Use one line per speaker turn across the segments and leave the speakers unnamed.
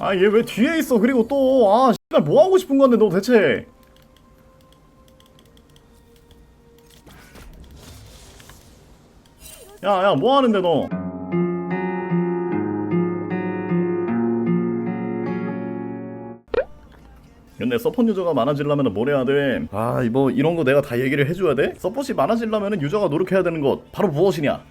아 얘 왜 뒤에 있어 그리고 또아 씨발 뭐 하고 싶은 건데 너 대체 야야 뭐 하는데 너 근데 서폿 유저가 많아지려면 뭘 해야 돼? 아, 뭐 이런 거 내가 다 얘기를 해줘야 돼? 서폿이 많아지려면 유저가 노력해야 되는 것 바로 무엇이냐?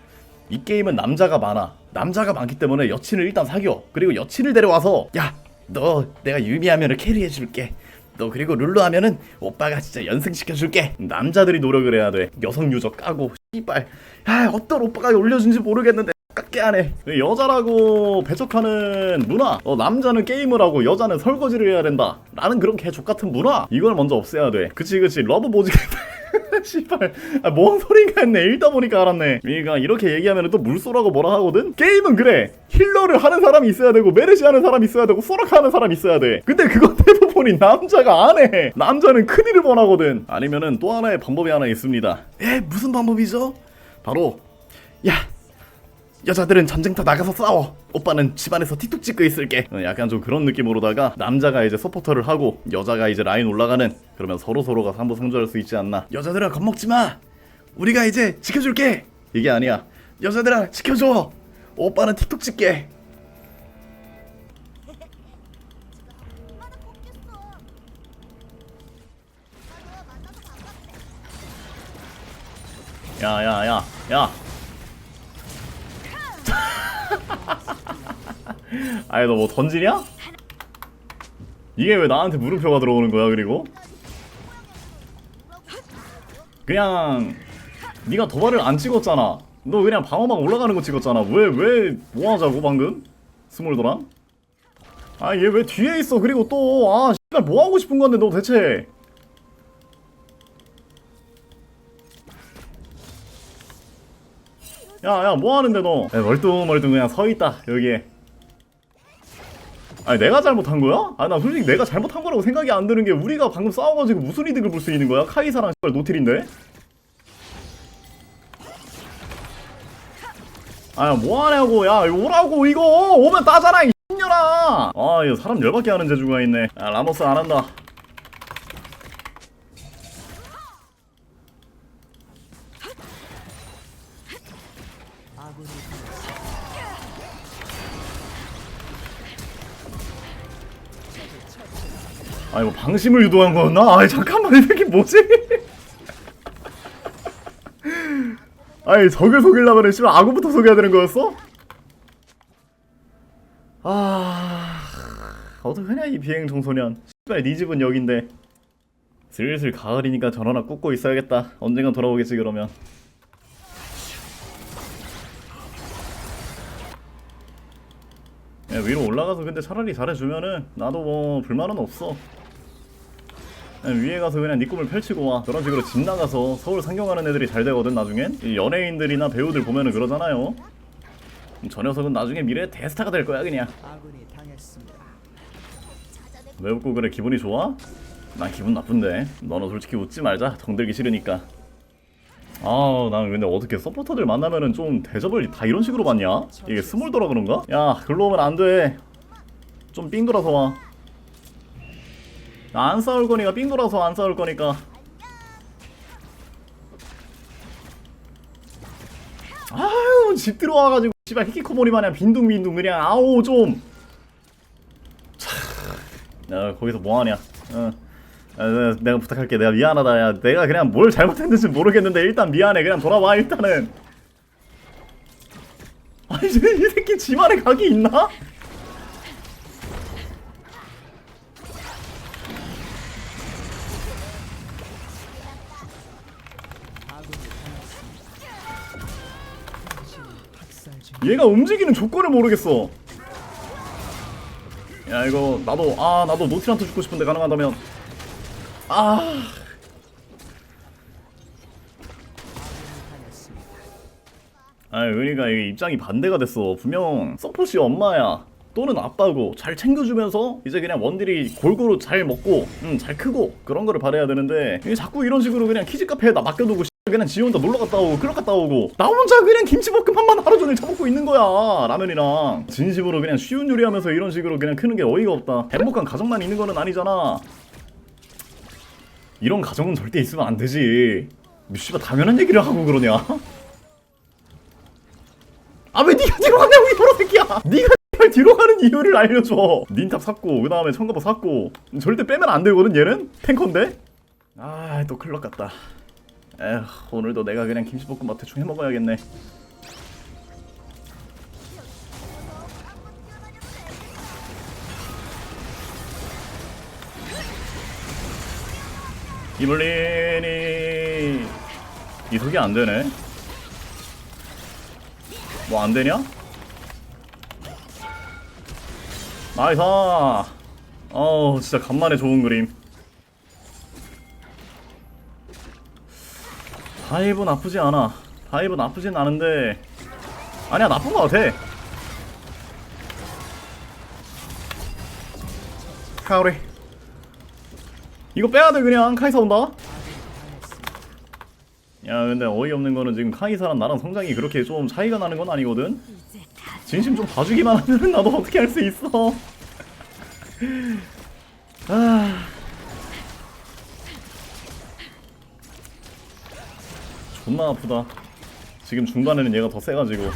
이 게임은 남자가 많아. 남자가 많기 때문에 여친을 일단 사겨. 그리고 여친을 데려와서 야, 너 내가 유미하면은 캐리해줄게. 너 그리고 룰루 하면은 오빠가 진짜 연승시켜줄게. 남자들이 노력을 해야 돼. 여성 유저 까고 씨발. 야, 어떤 오빠가 올려준지 모르겠는데. 깎게 하네. 여자라고 배척하는 문화. 어, 남자는 게임을 하고 여자는 설거지를 해야 된다. 라는 그런 개족 같은 문화. 이걸 먼저 없애야 돼. 그치 그치. 러브 보지. 씨발. 아, 뭔 소리가 했네. 읽다 보니까 알았네. 그러니까 이렇게 얘기하면 또 물소라고 뭐라 하거든. 게임은 그래. 힐러를 하는 사람이 있어야 되고 메르시 하는 사람이 있어야 되고 소라카 하는 사람이 있어야 돼. 근데 그건 대부분이 남자가 안 해. 남자는 큰일을 번하거든. 아니면은 또 하나의 방법이 하나 있습니다. 에 무슨 방법이죠? 바로 야 여자들은 전쟁터 나가서 싸워. 오빠는 집안에서 틱톡 찍고 있을게. 어, 약간 좀 그런 느낌으로다가 남자가 이제 서포터를 하고 여자가 이제 라인 올라가는 그러면 서로 서로가 상부상조할 수 있지 않나. 여자들아 겁먹지 마. 우리가 이제 지켜줄게. 이게 아니야. 여자들아 지켜줘. 오빠는 틱톡 찍게. 야야야 야. 아니 너 뭐 던지냐? 이게 왜 나한테 물음표가 들어오는 거야 그리고? 그냥 네가 도발을 안 찍었잖아 너 그냥 방어막 올라가는 거 찍었잖아 왜 왜 뭐하자고 방금? 스몰도랑? 아 얘 왜 뒤에 있어 그리고 또아 씨발 뭐 하고 싶은 건데 너 대체 야야 뭐 하는데 너 야, 멀뚱멀뚱 그냥 서 있다 여기에 아니 내가 잘못한 거야? 아 나 솔직히 내가 잘못한 거라고 생각이 안 드는 게 우리가 방금 싸워가지고 무슨 이득을 볼 수 있는 거야? 카이사랑 씨발 노틸인데? 아야 뭐하냐고 야 오라고 이거 오면 따잖아 이 X년아 아 이거 사람 열받게 하는 재주가 있네 야 라모스 안 한다 아니 뭐 방심을 유도한 거였나? 아니 잠깐만 이 새끼 뭐지? 아니 적을 속이려면 씨발 아구부터 속여야 되는 거였어? 아 어떡하냐 이 비행 청소년 씨발 네 집은 여긴데 슬슬 가을이니까 전 하나 꽂고 있어야겠다 언젠간 돌아오겠지 그러면 야, 위로 올라가서 근데 차라리 잘해주면은 나도 뭐 불만은 없어 위에 가서 그냥 네 꿈을 펼치고 와. 그런 식으로 집 나가서 서울 상경하는 애들이 잘 되거든 나중엔. 이 연예인들이나 배우들 보면은 그러잖아요. 저 녀석은 나중에 미래 대스타가 될 거야 그냥. 왜 웃고 그래 기분이 좋아? 난 기분 나쁜데. 너는 솔직히 웃지 말자. 정들기 싫으니까. 아우 난 근데 어떻게 서포터들 만나면은 좀 대접을 다 이런 식으로 받냐? 이게 스몰더라 그런가? 야 글로 오면 안돼좀 삥 돌아서 와 나 안 싸울 거니까 삥 돌아서 안 싸울 거니까 아유 집 들어와가지고 씨발 히키코모리 마냥 빈둥빈둥 그냥 아우 좀 야, 거기서 뭐하냐? 어. 아, 내가, 내가 부탁할게. 내가 미안하다. 야, 내가 그냥 뭘 잘못했는지 모르겠는데 일단 미안해. 그냥 돌아와 일단은. 아니 이 새끼 집안에 각이 있나? 얘가 움직이는 조건을 모르겠어. 야 이거 나도 아 나도 노티란트 죽고 싶은데 가능하다면 아
당했습니다.
아 은희가 이게 입장이 반대가 됐어 분명 서폿이 엄마야 또는 아빠고 잘 챙겨주면서 이제 그냥 원딜이 골고루 잘 먹고 음, 잘 크고 그런 거를 바라야 되는데 이게 자꾸 이런 식으로 그냥 키즈 카페에다 맡겨두고 그냥 지 혼자 놀러 갔다 오고 클럽 갔다 오고. 나 혼자 그냥 김치볶음밥만 하루 종일 처먹고 있는 거야 라면이랑. 진심으로 그냥 쉬운 요리하면서 이런 식으로 그냥 크는 게 어이가 없다. 행복한 가정만 있는 거는 아니잖아. 이런 가정은 절대 있으면 안 되지. 씨발 당연한 얘기를 하고 그러냐? 아 왜 니가 뒤로 가냐고 이 더러 새끼야! 니가 뒤로 가는 이유를 알려줘. 닌탑 샀고 그 다음에 청가버 샀고. 절대 빼면 안 되거든 얘는? 탱커인데? 아 또 클럽 갔다 에휴 오늘도 내가 그냥 김치볶음밥 대충 해먹어야겠네. 이블린이. 이속이 안 되네. 뭐 안 되냐? 나이스! 어우 진짜 간만에 좋은 그림 다이브 나쁘지 않아. 다이브 나쁘진 않은데 아니야 나쁜 거 같아. 카오리. 이거 빼야돼 그냥. 카이사 온다. 야 근데 어이없는 거는 지금 카이사랑 나랑 성장이 그렇게 좀 차이가 나는 건 아니거든. 진심 좀 봐주기만 하면 나도 어떻게 할 수 있어. 아 존나 아프다. 지금 중반에는 얘가 더 세가지고.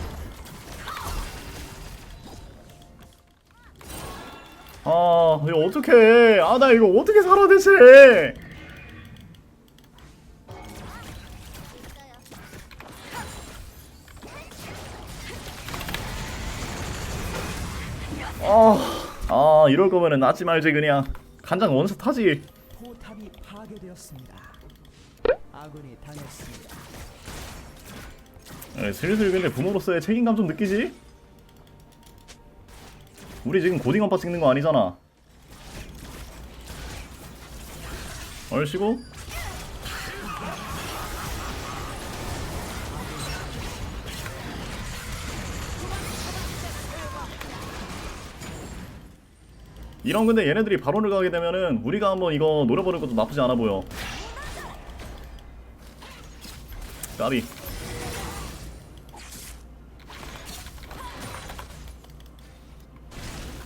아 이거 어떡해. 아 나 이거 어떻게 살아 대체 아, 아 이럴 거면은 낫지 말지 그냥. 간장 원샷 하지.
포탑이 파괴되었습니다. 아군이 당했습니다.
에, 네, 슬슬 근데 부모로서의 책임감 좀 느끼지? 우리 지금 고딩 엄빠 찍는 거 아니잖아. 얼씨구? 이런 근데 얘네들이 바론을 가게 되면은 우리가 한번 이거 노려보는 것도 나쁘지 않아 보여. 까비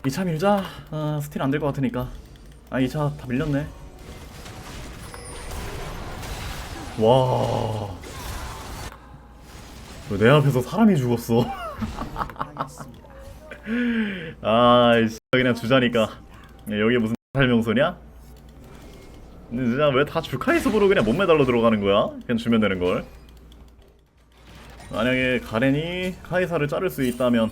이차 밀자. 아, 스틸 안 될 것 같으니까. 아, 이차다 밀렸네. 와. 왜 내 앞에서 사람이 죽었어. 아, 이 그냥 주자니까. 야, 여기 무슨 설명서냐? 근데 진짜 왜 다 주카이스브로 그냥 몸매달로 들어가는 거야? 그냥 주면 되는 걸. 만약에 가렌이 카이사를 자를 수 있다면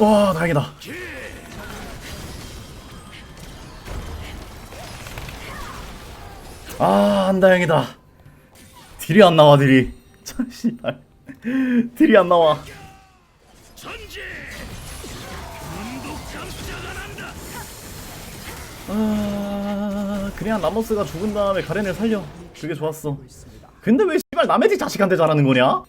와 다행이다. 아 다행이다. 딜이 안 나와 딜이. 참 씨발. 딜이 안 나와. 아 그냥 라모스가 죽은 다음에 가렌을 살려. 그게 좋았어. 근데 왜 씨발 남의 집 자식한테 잘하는 거냐?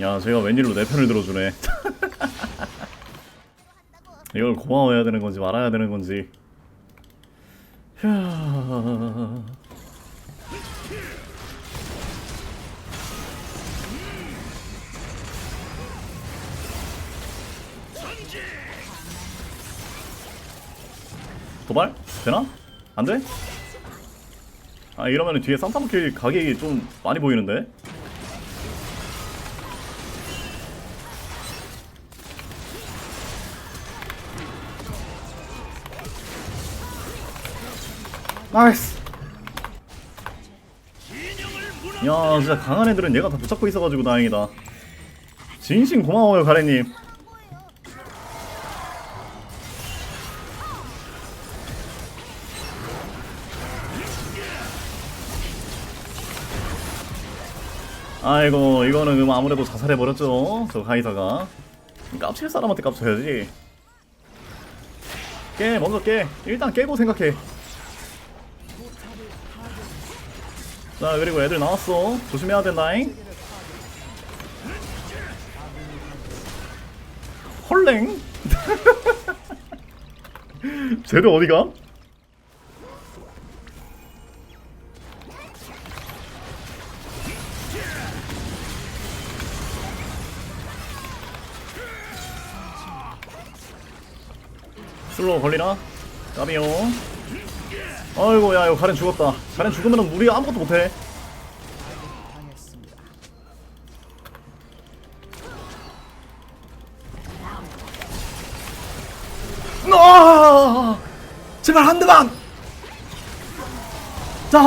야, 제가 웬일로 내 편을 들어주네. 이걸 고마워해야 되는 건지 말아야 되는 건지. 휴... 도발? 되나? 안 돼? 아 이러면 뒤에 산타모킬 가격이 좀 많이 보이는데? 나이스. 야 진짜 강한 애들은 얘가 다 붙잡고 있어가지고 다행이다. 진심 고마워요 가래님. 아이고 이거는 그럼 아무래도 자살해버렸죠 저 가이사가. 깝칠 사람한테 깝쳐야지. 깨 먼저 깨. 일단 깨고 생각해 자 그리고 애들 나왔어 조심해야 된다잉 헐랭 쟤들 어디가? 슬로우 걸리나? 까비요 아이고 야 이거 가렌 죽었다 가렌 죽으면 우리가 아무것도 못해. 아! 제발 한 대만! 자!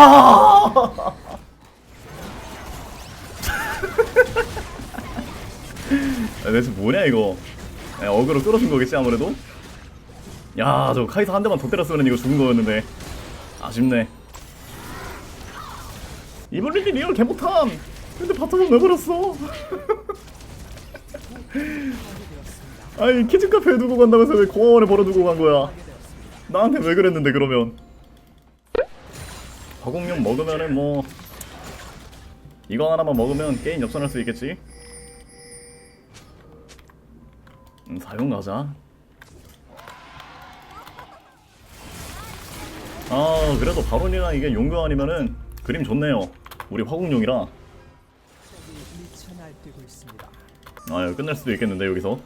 야, 대체 뭐냐 이거? 야, 어그로 끌어준 거겠지 아무래도? 야, 저 카이사 한 대만 더 때렸으면 이거 죽은 거였는데 아쉽네. 이블린이 리얼 개못함. 근데 바텀은 왜 버렸어? 아니 키즈 카페에 두고 간다면서 왜 공원에 버려두고 간 거야? 나한테 왜 그랬는데 그러면? 화공룡 먹으면은 뭐 이거 하나만 먹으면 게임 역전할 수 있겠지? 음, 사용 가자. 아 그래도 바론이나 이게 용교 아니면은 그림 좋네요. 우리 화공룡이라. 아 이거 끝낼 수도 있겠는데 여기서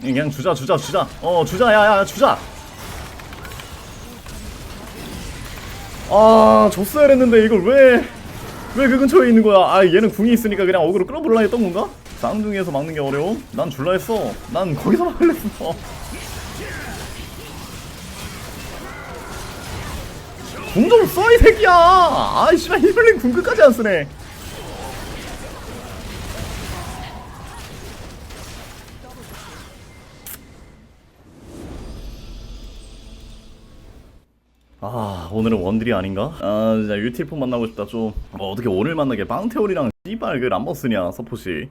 그냥 주자 주자 주자 어 주자 야야 주자 아 줬어야 했는데 이걸 왜 왜 그 근처에 있는 거야 아 얘는 궁이 있으니까 그냥 어그로 끌어볼라 했던 건가? 쌍둥이에서 막는 게 어려워? 난 줄라 했어 난 거기서 막을래 했어 궁 좀 써 이 새끼야 아이 씨발 히블린 궁 끝까지 안 쓰네 아 오늘은 원딜이 아닌가? 아 진짜 유틸폰 만나고 싶다 좀 뭐, 어떻게 오늘 만나게 빵테올이랑 씨발 그 람버스냐 서폿이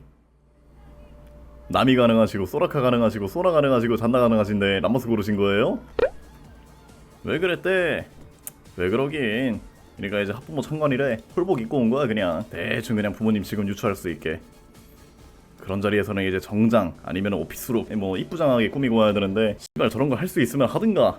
남이 가능하시고 소라카 가능하시고 소라 가능하시고 잔나 가능하신데 람버스 고르신 거예요? 왜 그랬대? 왜 그러긴? 그러니까 이제 학부모 청관이래 홀복 입고 온 거야 그냥. 대충 그냥 부모님 지금 유추할 수 있게. 그런 자리에서는 이제 정장 아니면 오피스룩 뭐 이쁘장하게 꾸미고 와야 되는데 씨발 저런 거 할 수 있으면 하든가